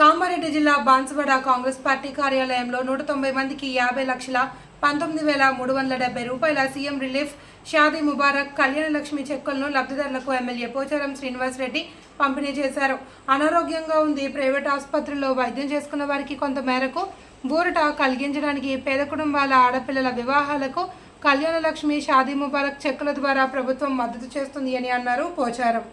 కామారెడ్డి జిల్లా బాన్సువాడ కాంగ్రెస్ పార్టీ కార్యాలయంలో నూట తొంభై మందికి యాభై లక్షల పంతొమ్మిది వేల మూడు వందల డెబ్బై రూపాయల సీఎం రిలీఫ్ షాదీ ముబారక్ కళ్యాణ లక్ష్మి చెక్కులను లబ్ధిదారులకు ఎమ్మెల్యే పోచారం శ్రీనివాస్ రెడ్డి పంపిణీ చేశారు. అనారోగ్యంగా ఉంది. ప్రైవేట్ ఆసుపత్రుల్లో వైద్యం చేసుకున్న వారికి కొంత మేరకు బూరట కలిగించడానికి పేద కుటుంబాల ఆడపిల్లల వివాహాలకు కళ్యాణ లక్ష్మి షాదీ ముబారక్ చెక్కుల ద్వారా ప్రభుత్వం మద్దతు చేస్తుంది అని అన్నారు పోచారం.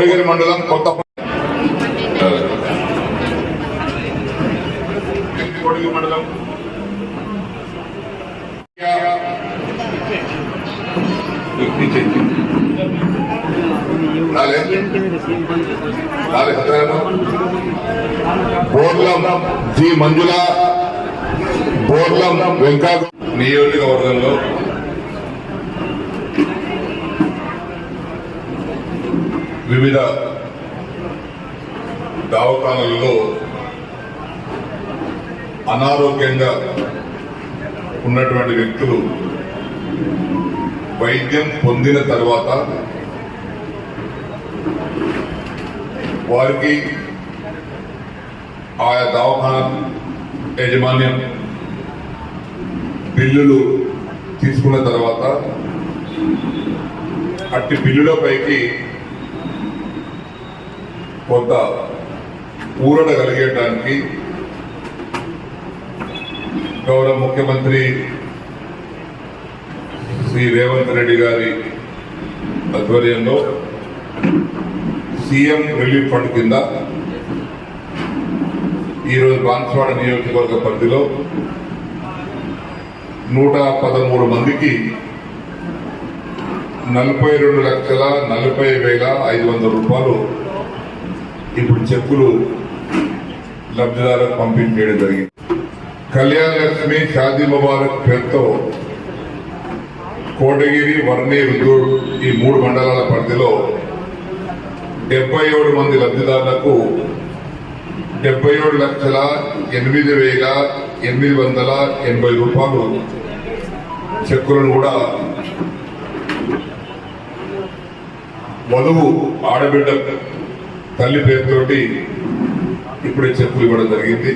కోటగిరి మండలం కొత్త కోటగిరి మండలం. బోర్లం జి మంజుల బోర్లం వెంకట నియోజకవర్గంలో వివిధ దవాఖానలలో అనారోగ్యంగా ఉన్నటువంటి వ్యక్తులు వైద్యం పొందిన తర్వాత వారికి ఆయా దవాఖాన యాజమాన్యం బిల్లులు తీసుకున్న తర్వాత అట్టి బిల్లులపైకి కొంత ఊరట కలిగేయడానికి గౌరవ ముఖ్యమంత్రి శ్రీ రేవంత్ రెడ్డి గారి ఆధ్వర్యంలో సీఎం రిలీఫ్ ఫండ్ కింద ఈరోజు బాన్స్వాడ నియోజకవర్గ పరిధిలో నూట పదమూడు మందికి నలభై రెండు లక్షల నలభై వేల ఐదు వందల రూపాయలు ఇప్పుడు చెక్కులు లబ్ధిదారులకు పంపిణీ చేయడం జరిగింది. కళ్యాణ లక్ష్మి షాదీ ముబారక్ పేరుతో కోటగిరి వర్ణి రుద్రూర్ ఈ మూడు మండలాల పరిధిలో డెబ్బై ఏడు మంది లబ్ధిదారులకు డెబ్బై ఏడు లక్షల ఎనిమిది వేల ఎనిమిది వందల ఎనభై రూపాయలు చెక్కులను కూడా వధువు ఆడబిడ్డ తల్లి పేరుతోటి ఇప్పుడే చెప్పులు ఇవ్వడం జరిగింది.